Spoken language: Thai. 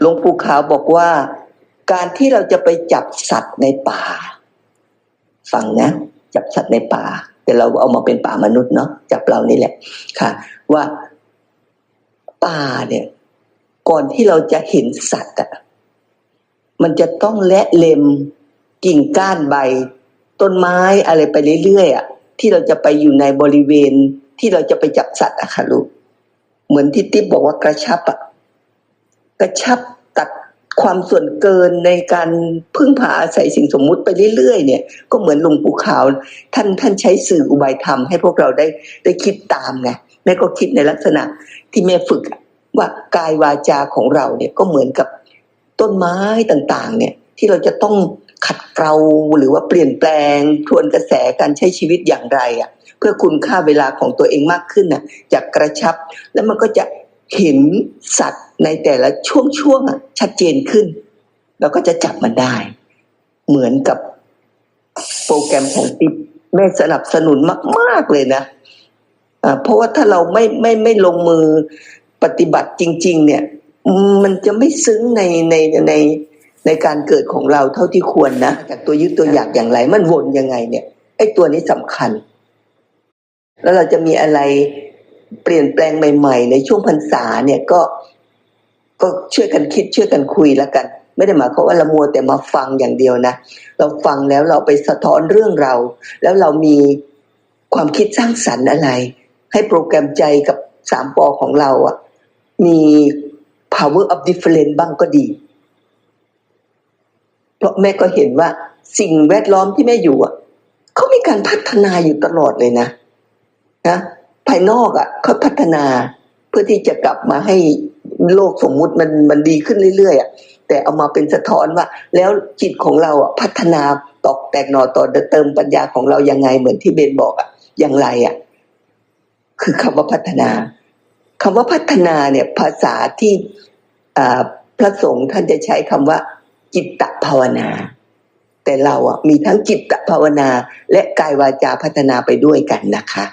หลวงปู่ขาวบอกว่า การที่เราจะไปจับสัตว์ในป่า ฟังนะ จับสัตว์ในป่า แต่เราเอามาเป็นป่ามนุษย์เนาะจับเรานี่แหละ ค่ะ ว่าป่าเนี่ย ก่อนที่เราจะเห็นสัตว์อะมันจะต้องและเล็มกิ่งก้านใบ ต้นไม้อะไรไปเรื่อยๆอะที่เราจะไปอยู่ในบริเวณที่เราจะไปจับสัตว์อะค่ะลูกเหมือนที่ติ๊บบอกว่ากระชับอะ กระชับตัดความส่วนเกินในการพึ่งพาอาศัยสิ่งสมมุติไปเรื่อยๆเนี่ย ก็เหมือนหลวงปู่ขาว ท่านท่านใช้สื่ออุบายธรรมให้พวกเราได้ได้คิดตามไงแม่ก็คิดในลักษณะที่แม่ฝึกว่ากายวาจาของเราเนี่ยก็เหมือนกับต้นไม้ต่างๆ เนี่ยที่เราจะต้องขัดเกลาหรือว่าเปลี่ยนแปลงทวนกระแสการใช้ชีวิตอย่างไรอะ เพื่อคุณค่าเวลาของตัวเองมากขึ้นน่ะจากกระชับ แล้วมันก็จะเห็นสัตว์ ในแต่ละช่วงๆอะชัดเจนขึ้นแล้วก็จะจับมันได้ เหมือนกับโปรแกรมของติ๊บแม่สนับสนุนมาก ๆเลยนะอ่าเพราะว่าถ้าเราไม่ไม่ไม่ลงมือปฏิบัติจริง ๆ เนี่ย มันจะไม่ซึ้งในในในในการเกิดของเราเท่าที่ควรนะ จากตัวยึดตัวอยากอย่างไร มันวนยังไงเนี่ยไอ้ตัวนี้สำคัญ แล้วเราจะมีอะไรเปลี่ยนแปลงใหม่ ๆ ในช่วงพรรษาเนี่ยก็ ก็ช่วยกันคิดช่วยกันคุยแล้วกัน ไม่ได้หมายความว่าเรามัวแต่มาฟังอย่างเดียวนะ เราฟังแล้วเราไปสะท้อนเรื่องเรา แล้วเรามีความคิดสร้างสรรค์อะไร ให้โปรแกรมใจกับสามปอของเราอะมี power of difference บ้างก็ดี เพราะแม่ก็เห็นว่าสิ่งแวดล้อมที่แม่อยู่อะเขามีการพัฒนาอยู่ตลอดเลยนะนะภายนอกอะเขาพัฒนาเพื่อที่จะกลับมาให้ โลกสมมุติมันมันดีขึ้นเรื่อยๆอะแต่เอามาเป็นสะท้อนว่า แล้วจิตของเราอะพัฒนาตอกแตกหนอต่อเติมปัญญาของเรายังไงเหมือนที่เบนบอกอะอย่างไรอะคือคำว่าพัฒนาคำว่าพัฒนาเนี่ยภาษาที่พระสงฆ์ท่านจะใช้คำว่า จิตตภาวนา แต่เราอะมีทั้งจิตตภาวนา และกายวาจาพัฒนาไปด้วยกันนะคะ